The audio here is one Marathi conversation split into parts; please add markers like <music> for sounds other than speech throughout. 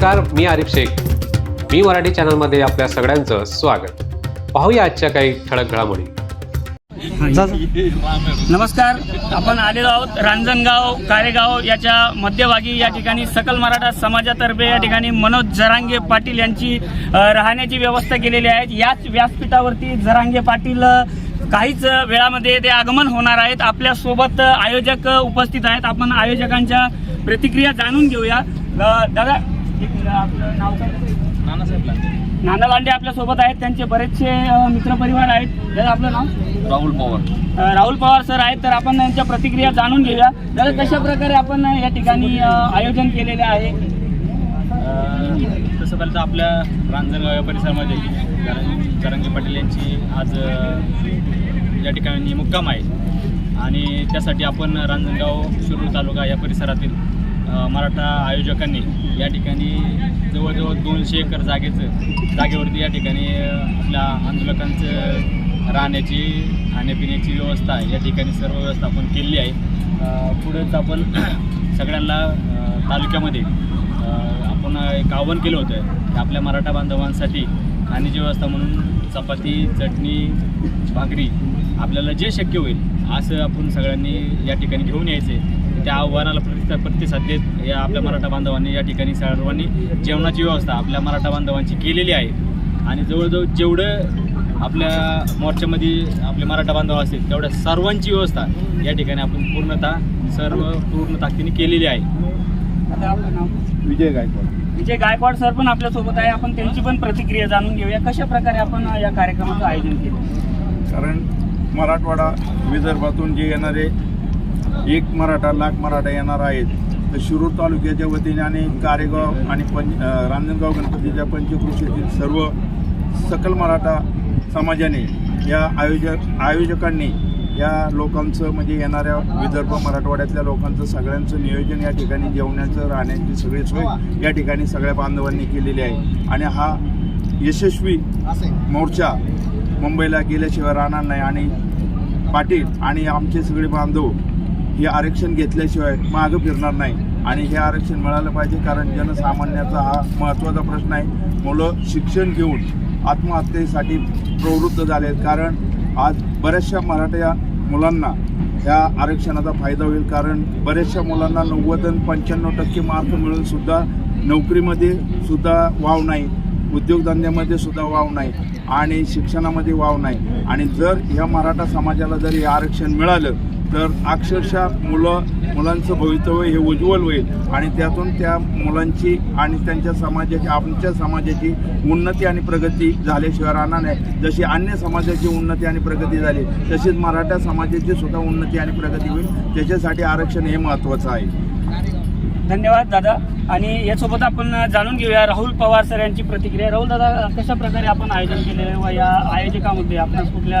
नमस्कार मी आरिफ शेख. मी मराठी चॅनलमध्ये आपल्या सगळ्यांचं स्वागत. पाहूया आजच्या काही ठळक घडामोडी. नमस्कार आपण आलेलो आहोत रांजणगाव कारेगाव याच्या मध्यभागी. या ठिकाणी सकल मराठा समाजातर्फे या ठिकाणी मनोज जरांगे पाटील यांची राहण्याची व्यवस्था केलेली आहे. याच व्यासपीठावरती जरांगे पाटील काहीच वेळामध्ये ते आगमन होणार आहेत. आपल्यासोबत आयोजक उपस्थित आहेत. आपण आयोजकांच्या प्रतिक्रिया जाणून घेऊया. दादा आपलं नाव काय? नाना लांडे आपल्यासोबत आहेत. त्यांचे बरेचसे मित्रपरिवार आहेत. दादा आपलं नाव? राहुल पवार. राहुल पवार सर आहेत. तर आपण त्यांच्या प्रतिक्रिया जाणून घेऊया. दादा कशा प्रकारे आपण या ठिकाणी आयोजन केलेले आहे? तसं पाहिलं तर आपल्या रांजणगाव या परिसरामध्ये जरांगी पाटील यांची आज या ठिकाणी मुक्काम आहे. आणि त्यासाठी आपण रांजणगाव शिरूर तालुका या परिसरातील मराठा आयोजकांनी या ठिकाणी जवळजवळ दोनशे एकर जागेचं जागेवरती या ठिकाणी आपल्या आंदोलकांचं राहण्याची खाण्यापिण्याची व्यवस्था या ठिकाणी सर्व व्यवस्था आपण केलेली आहे. पुढंच आपण <clears throat> सगळ्यांना तालुक्यामध्ये आपण एक आव्हान केलं होतं की आपल्या मराठा बांधवांसाठी खाण्याची व्यवस्था म्हणून चपाती चटणी भाकरी आपल्याला जे शक्य होईल असं आपण सगळ्यांनी या ठिकाणी घेऊन यायचे त्या आव्हानाला प्रतिसाद प्रतिसाद देत या आपल्या मराठा बांधवांनी या ठिकाणी सर्वांनी जेवणाची व्यवस्था आपल्या मराठा बांधवांची केलेली आहे. आणि जवळजवळ जेवढं आपल्या मोर्चामध्ये आपले मराठा बांधव असतील तेवढ्या सर्वांची व्यवस्था या ठिकाणी आपण पूर्णतः सर्व पूर्ण ताकदीने केलेली आहे. आता आपलं नाव विजय गायकवाड. विजय गायकवाड सर पण आपल्यासोबत आहे. आपण त्यांची पण प्रतिक्रिया जाणून घेऊया. कशा प्रकारे आपण या कार्यक्रमाचं आयोजन केलं? कारण मराठवाडा विदर्भातून जे येणारे एक मराठा लाख मराठा येणार आहेत. तर शिरूर तालुक्याच्या वतीने आणि कारेगाव आणि पंच रांजणगाव गणपतीच्या पंचकृषीतील सर्व सकल मराठा समाजाने या आयोजक आयोजकांनी या लोकांचं म्हणजे येणाऱ्या विदर्भ मराठवाड्यातल्या लोकांचं सगळ्यांचं नियोजन या ठिकाणी जेवण्याचं राहण्याची सगळी सोय या ठिकाणी सगळ्या बांधवांनी केलेली आहे. आणि हा यशस्वी मोर्चा मुंबईला गेल्याशिवाय राहणार नाही. आणि पाटील आणि आमचे सगळे बांधव हे आरक्षण घेतल्याशिवाय मागं फिरणार नाही. आणि हे आरक्षण मिळालं पाहिजे कारण जनसामान्याचा हा महत्त्वाचा प्रश्न आहे. मुलं शिक्षण घेऊन आत्महत्येसाठी प्रवृत्त झाले आहेत कारण आज बऱ्याचशा मराठ्या मुलांना ह्या आरक्षणाचा फायदा होईल. कारण बऱ्याचशा मुलांना नव्वद आणि पंच्याण्णव टक्के मार्क मिळून सुद्धा नोकरीमध्ये सुद्धा वाव नाही. उद्योगधंद्यामध्ये सुद्धा वाव नाही. आणि शिक्षणामध्ये वाव नाही. आणि जर ह्या मराठा समाजाला जर हे आरक्षण मिळालं तर अक्षरशः मुलं मुलांचं भवितव्य हे उज्ज्वल होईल आणि त्यातून त्या मुलांची आणि त्यांच्या समाजाची आमच्या समाजाची उन्नती आणि प्रगती झाल्याशिवाय राहणार नाही. जशी अन्य समाजाची उन्नती आणि प्रगती झाली तशीच मराठा समाजाची सुद्धा उन्नती आणि प्रगती होईल. त्याच्यासाठी आरक्षण हे महत्त्वाचं आहे. धन्यवाद दादा. आणि यासोबत आपण जाणून घेऊया राहुल पवार सर यांची प्रतिक्रिया. राहुल दादा कशा प्रकारे आपण आयोजन केलेलं आहे व या आयोजकामध्ये आपण कुठल्या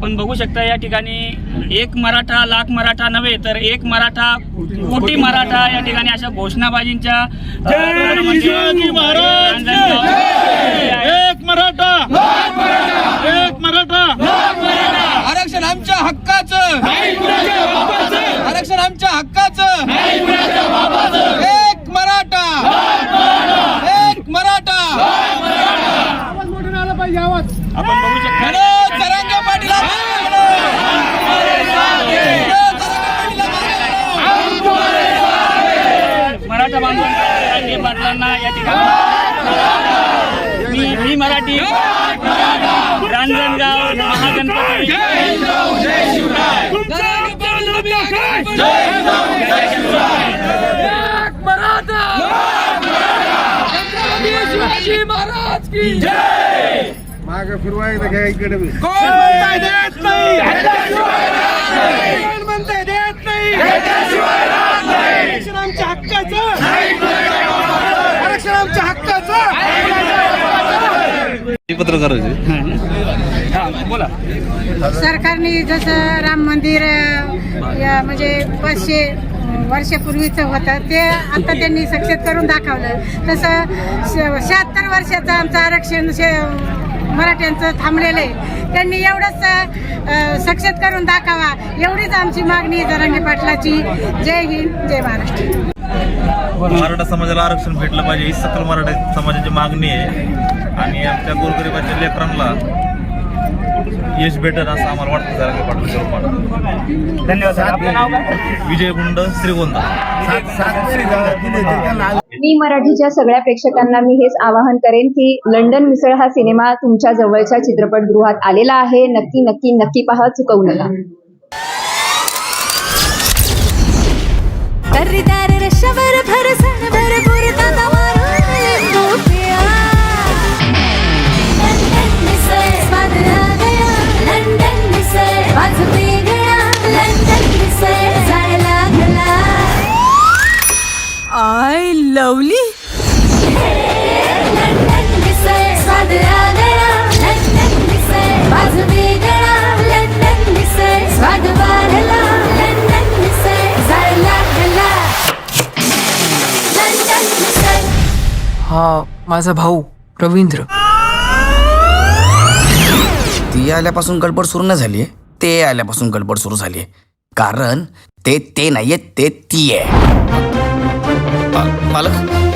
आपण बघू शकता या ठिकाणी एक मराठा लाख मराठा नव्हे तर एक मराठा कोटी मराठा या ठिकाणी अशा घोषणाबाजींच्या एक मराठा! एक मराठा! आरक्षण आमच्या हक्काचं! आरक्षण आमच्या हक्काचं! एक मराठा! माग फिरवाय घ्या इकडे आरक्षण आमच्या हक्काचं. सरकारने जसं राम मंदिर म्हणजे पाचशे वर्षापूर्वीचं होतं. ते आता त्यांनी सक्सेस करून दाखवलं. तसं शहात्तर वर्षाचं आमचं आरक्षण शे मराठ्यांचं थांबलेलं आहे. त्यांनी एवढंच सक्सेस करून दाखवा. एवढीच आमची मागणी आहे जरांगे पाटलाची. जय हिंद जय महाराष्ट्र. मराठा समाजाला आरक्षण भेटलं पाहिजे ही सकल मराठा समाजाची मागणी आहे. आणि आमच्या गोरगरिबाच्या लेकरांना यश भेटत असं आम्हाला वाटतं जरा पाटील स्वरूपात धन्यवाद सर. आपलं नाव काय? विजय गुंड श्रीगोंदा. मी मराठीच्या सगळ्या प्रेक्षकांना मी हेच आवाहन करेन की लंडन मिसळ हा सिनेमा तुमच्या जवळच्या चित्रपटगृहात आलेला आहे. नक्की नक्की नक्की पहा चुकवू नका. माझा भाऊ रवींद्र. ती आल्यापासून गडबड सुरू नाही झाली ते आल्यापासून गडबड सुरू झाली कारण ते ते नाहीये ते ती आहे. मा- मालक?